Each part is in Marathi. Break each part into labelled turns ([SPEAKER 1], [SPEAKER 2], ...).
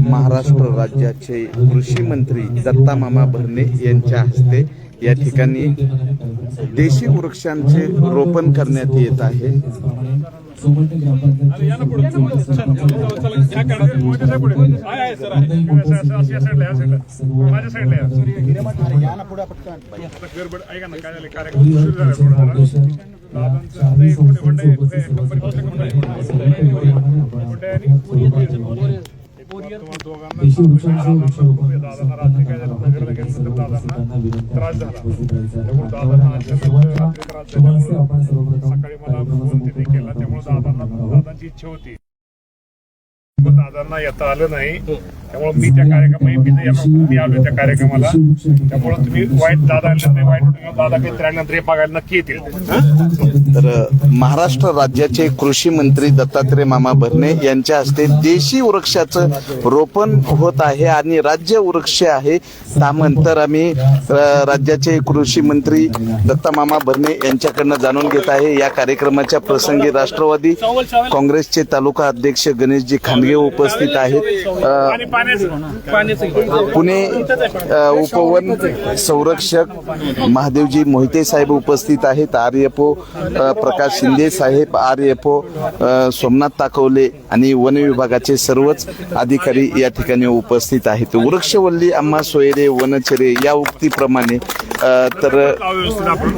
[SPEAKER 1] महाराष्ट्र राज्याचे कृषी मंत्री दत्ता मामा भरणे यांच्या हस्ते या ठिकाणी देशी वृक्षांचे रोपण करण्यात येत आहे
[SPEAKER 2] देशी वृक्षांचे वृक्षारोपण
[SPEAKER 3] त्रास झाला त्यामुळे केला त्यामुळे दादांना दादांची इच्छा होती पण दादांना येता आलं नाही त्यामुळे मी त्या कार्यक्रमात मी आलो त्या कार्यक्रमाला. त्यामुळे तुम्ही वाईट दादा वाईट दादा काही त्यानंतर हे बघायला नक्की येतील?
[SPEAKER 1] तर महाराष्ट्र राज्याचे कृषी मंत्री दत्तात्रय मामा भरणे यांच्या हस्ते देशी वृक्षाचं रोपण होत आहे आणि राज्य वृक्ष आहे. त्यानंतर आम्ही राज्याचे कृषी मंत्री दत्ता मामा भरणे यांच्याकडनं जाणून घेत आहे. या कार्यक्रमाच्या प्रसंगी राष्ट्रवादी काँग्रेसचे तालुका अध्यक्ष गणेशजी खांडगे उपस्थित आहेत. पुणे उपवन संरक्षक महादेवजी मोहिते साहेब उपस्थित आहेत. R F O Prakash Shinde Saheb R F O Somnath Takawale आणि वन विभागाचे सर्वच अधिकारी या ठिकाणी उपस्थित आहेत. वृक्षवल्ली अम्मा सोयरे वनचरे या उक्तीप्रमाणे तर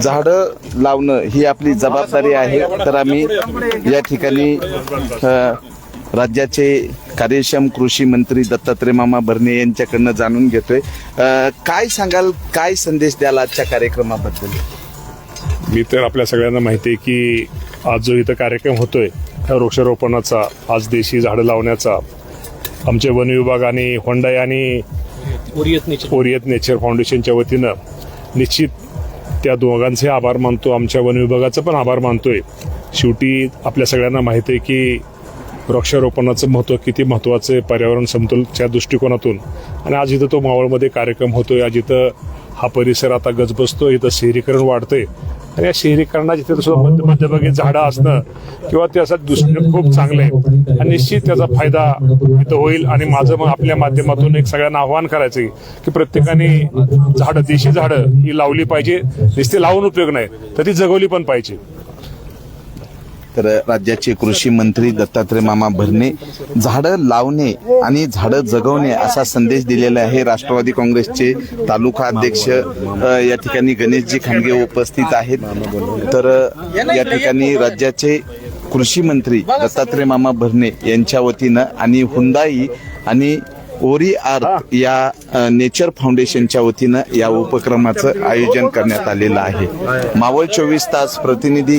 [SPEAKER 1] झाडं लावणं ही आपली जबाबदारी आहे. तर आम्ही या ठिकाणी राज्याचे कार्यक्षम कृषी मंत्री दत्तात्रय मामा भरणे यांच्याकडनं जाणून घेतोय. काय सांगाल काय संदेश द्याल आजच्या कार्यक्रमाबद्दल?
[SPEAKER 3] मी तर आपल्या सगळ्यांना माहिती आहे की आज जो इथं कार्यक्रम होतोय त्या वृक्षारोपणाचा आज देशी झाडं लावण्याचा आमचे वन विभाग आणि होंडाई आणि ओरियत नेचर फाउंडेशनच्या वतीनं निश्चित त्या दोघांचे आभार मानतो आमच्या वन विभागाचं पण आभार मानतोय. शेवटी आपल्या सगळ्यांना माहिती आहे की वृक्षारोपणाचं महत्त्व किती महत्त्वाचं आहे पर्यावरण समतोलच्या दृष्टिकोनातून? आणि आज इथं तो मावळमध्ये कार्यक्रम होतोय आज इथं हा परिसर आता गजबजतो इथं शहरीकरण वाढतंय. आणि या शहरीकरणाची तिथं सुद्धा मध्यभागी झाडं असणं किंवा त्याचं दृष्टीने खूप चांगलं आहे. आणि निश्चित त्याचा फायदा इथं होईल आणि माझं मग आपल्या माध्यमातून एक सगळ्यांना आव्हान करायचं आहे की प्रत्येकाने झाडं देशी झाडं ही लावली पाहिजे. नुसती लावून उपयोग नाही तर ती जगवली पण पाहिजे.
[SPEAKER 1] तर राज्याचे कृषी मंत्री दत्तात्रय मामा भरणे झाडं लावणे आणि झाडं जगवणे असा संदेश दिलेला आहे. राष्ट्रवादी काँग्रेसचे तालुका अध्यक्ष या ठिकाणी गणेशजी खांडगे उपस्थित आहेत. तर या ठिकाणी राज्याचे कृषी मंत्री दत्तात्रय मामा भरणे यांच्या वतीनं आणि हुंदाई आणि ओरी आर्थ या नेचर फाउंडेशनच्या वतीनं या उपक्रमाचं आयोजन करण्यात आलेलं आहे. मावळ चोवीस तास प्रतिनिधी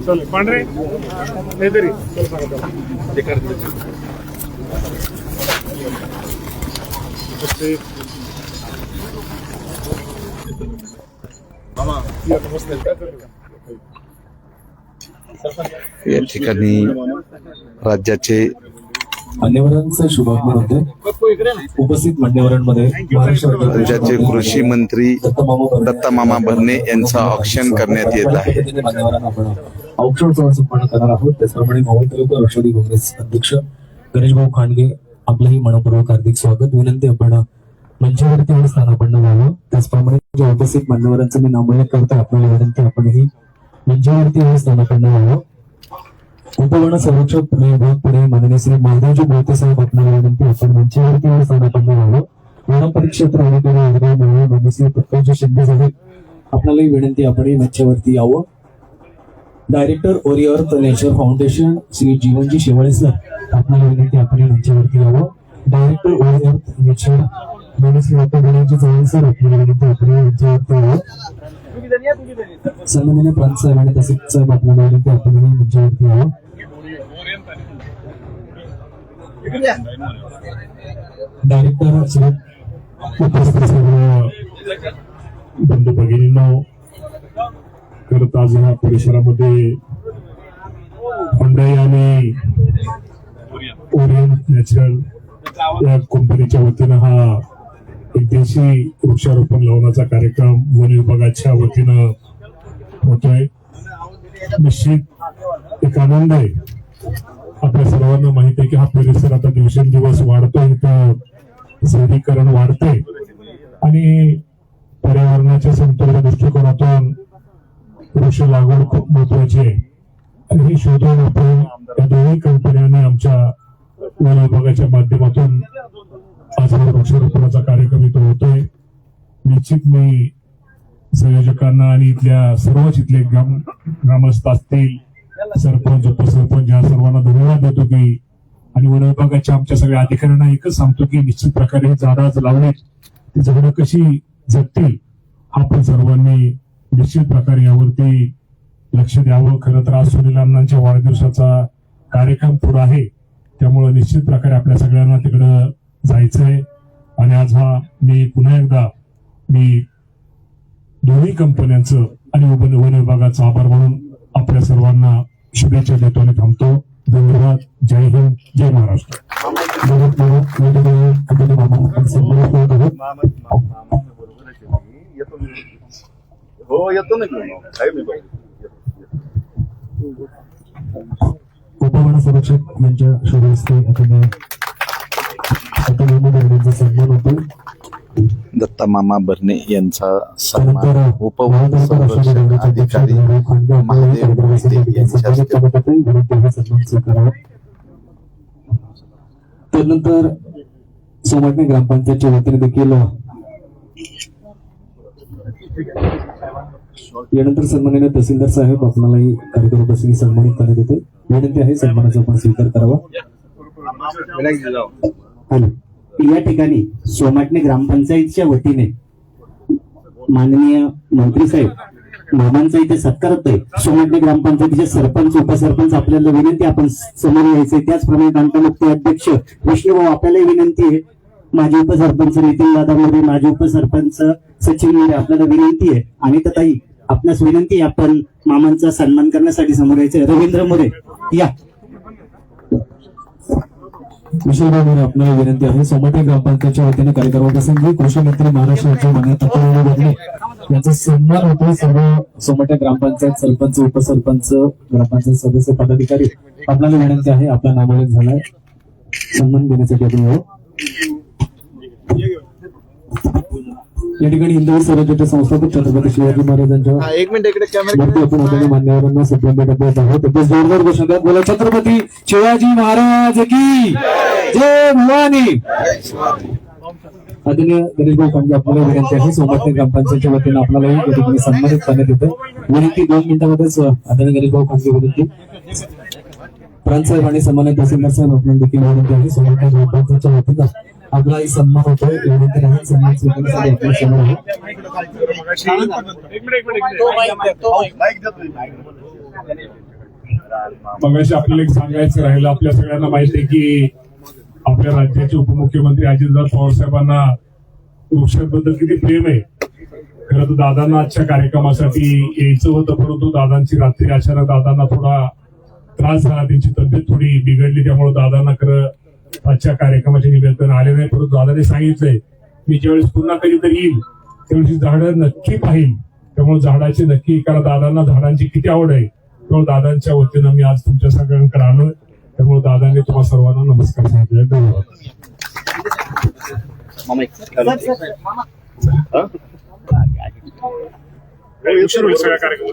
[SPEAKER 3] चल सांगा ते
[SPEAKER 1] या ठिकाणी राज्याचे
[SPEAKER 2] मान्यवरांचे शुभागमन होते उपस्थित मान्यवरांमध्ये महाराष्ट्र
[SPEAKER 1] राज्याचे कृषी मंत्री दत्ता मामा भरणे यांचं ऑक्शन करण्यात येत आहे.
[SPEAKER 2] औक्षण सोहळा संपन्न करणार आहोत. त्याचप्रमाणे मावळ तालुका राष्ट्रवादी काँग्रेस अध्यक्ष गणेशभाऊ खांडगे आपलंही मनपूर्वक हार्दिक स्वागत. विनंती आपण मंचावरती आणि स्थानापन्न व्हावं त्याचप्रमाणे ज्या उपस्थित मान्यवरांचं मी नामोल्लेख करतो आपल्याला विनंती आपणही मंचावरती आणि स्थानापन्न व्हावं उपवन संरक्षक पुणे विभाग पुणे माननीय श्री महादेवजी मोहिते साहेब आपल्याला विनंती आपण मंचावरती आणि स्थानापन्न व्हावं वन परिक्षेत्र अधिकारी आदरणीय माननीय माननीय श्री प्रकाशजी शिंदे साहेब आपल्यालाही विनंती आपणही मंचावरती यावं. Director Orearth nature foundation Shri Jeevanji Shewale sir आपल्याला विनंती आपण मंचावरती यावं. डायरेक्टर ओरिअर्थ नेचर माननीय श्री डॉक्टर गणेशजी चव्हाण सर आपल्याला विनंती आपण मंचावरती यावं. सन्माननीय प्रांत साहेब आणि तसेच साहेब विनंती आपण मंचावरती यावं डायरेक्टर श्री
[SPEAKER 3] उपस्थित सर्व बंधू भगिनींनो करत आज ह्या परिसरामध्ये हुंडाई आणि ओरियंट नॅचरल या कंपनीच्या वतीनं हा एक वृक्षारोपण लावण्याचा कार्यक्रम वन विभागाच्या वतीनं होतोय. निश्चित एक आनंद आहे. आपल्या सर्वांना माहिती आहे की हा परिसर आता दिवसेंदिवस वाढतोय तर शहरीकरण वाढते आणि पर्यावरणाच्या समतोल दृष्टिकोनातून वृक्ष लागवड खूप महत्वाची आहे. आणि हे शोधून आपण या दोन्ही कंपन्यांनी आमच्या वन विभागाच्या माध्यमातून आज हा वृक्षारोपणाचा कार्यक्रम इथं होतोय. निश्चित मी संयोजकांना आणि इथल्या सर्वच इथले ग्राम ग्रामस्थ असतील सरपंच उपसरपंच या सर्वांना धन्यवाद देतो की आणि वन विभागाच्या आमच्या सगळ्या अधिकाऱ्यांना एकच सांगतो की निश्चित प्रकारे हे झाडं आज लावलेत. ती झाडं कशी जगतील आपण सर्वांनी निश्चित प्रकारे यावरती लक्ष द्यावं. खरं तर आज सुनील अण्णांच्या वाढदिवसाचा कार्यक्रम पुढे आहे. त्यामुळे निश्चित प्रकारे आपल्या सगळ्यांना तिकडं जायचंय. आणि आज हा मी पुन्हा एकदा मी दोन्ही कंपन्यांचं आणि वन विभागाचा आभार म्हणून आपल्या सर्वांना शुभेच्छा देतो आणि थांबतो. धन्यवाद. जय हिंद. जय महाराष्ट्र.
[SPEAKER 1] हो येतो ना.
[SPEAKER 2] उपवन संरक्षक यांच्या शुभ हस्ते आता आता विनोद सन्मान होतो
[SPEAKER 1] दत्ता मामा भरणे यांचा सन्मान उपवन संरक्षण अधिकारी महादेव मोहिते यांच्या हस्ते
[SPEAKER 2] त्यानंतर सोमाटणे ग्रामपंचायतच्या वतीने देखील यानंतर सन्माननीय तहसीलदार साहेब आपणालाही कार्यक्रमापासून सन्मानित करण्यात येते. विनंती आहे सन्मानाचा आपण स्वीकार करावा.
[SPEAKER 4] हॅलो या ठिकाणी सोमाटणे ग्रामपंचायतच्या वतीने माननीय मंत्री साहेब मामांचा इथे सत्कार होतोय. सोमाटणे ग्रामपंचायतीचे सरपंच उपसरपंच आपल्याला विनंती आपण समोर यायचंय त्याचप्रमाणे तांटामुक्ती अध्यक्ष विष्णूभाऊ आपल्यालाही विनंती आहे. माजी उपसरपंच नितीन दादा मोरे माजी उपसरपंच सचिन मोरे आपल्याला विनंती आहे. आणि ताई आपल्यास विनंती आपण मामांचा सन्मान करण्यासाठी समोर यायचंय रवींद्र मोरे या.
[SPEAKER 2] कृषी आपल्याला विनंती आहे सोमाटे ग्रामपंचायतच्या वतीने कार्यक्रमाप्रसंगी कृषी मंत्री महाराष्ट्र राज्य मान्य बदले यांचा सन्मान होतो सर्व सोमाटे ग्रामपंचायत सरपंच उपसरपंच ग्रामपंचायत सदस्य पदाधिकारी आपल्याला विनंती आहे आपला नामोल्लेख झालाय. सन्मान देण्यासाठी आपण या ठिकाणी हिंदवी स्वराज्याचे संस्थापक छत्रपती शिवाजी महाराजांच्या
[SPEAKER 1] एक मिनिट इकडे कॅमेरा
[SPEAKER 2] वरती आपण आदरणीय मान्यवरांना सन्मान भेटत देत आहोत. तसेच जोरदार घोषणा बोला छत्रपती शिवाजी महाराज की जय भवानी. आदरणीय गणेश भाऊ आपल्याला विनंती आहे सोमवार ग्रामपंचायतच्या वतीने आपल्यालाही या ठिकाणी सन्मानित करण्यात येतं. विनंती दोन मिनिटामध्येच आदरणीय गणेश भाऊ विनंती. प्रांत साहेब आणि सन्मानित तहसीलदार साहेब आपल्याला देखील विनंती आहे सोमवार ग्रामपंचायतच्या वतीनं. आपला सन्मान होतोय. विनंती सन्मान स्वीकारण्यासाठी आपल्यासमोर आहे
[SPEAKER 3] मगाशी आपल्याला एक सांगायचं राहिलं. आपल्या सगळ्यांना माहिती आहे की आपल्या राज्याचे उपमुख्यमंत्री अजितदार पवार साहेबांना वृक्षांबद्दल किती प्रेम आहे. खरं तर दादांना आजच्या कार्यक्रमासाठी यायचं होतं परंतु दादांची रात्री अचानक दादांना थोडा त्रास झाला. त्यांची तब्येत थोडी बिघडली त्यामुळे दादांना खरं आजच्या कार्यक्रमाचे निवेदन आले नाही परंतु दादाने सांगितलंय मी ज्यावेळेस पुन्हा कधीतरी येईल त्यावेळेस झाडं नक्की पाहिल त्यामुळे झाडाची नक्की कारण दादांना झाडांची किती आवड आहे त्यामुळे दादांच्या वतीनं मी आज तुमच्या सगळ्यांकडे आलोय. त्यामुळे दादांनी तुम्हाला सर्वांना नमस्कार सांगितले धन्यवाद. कार्यक्रम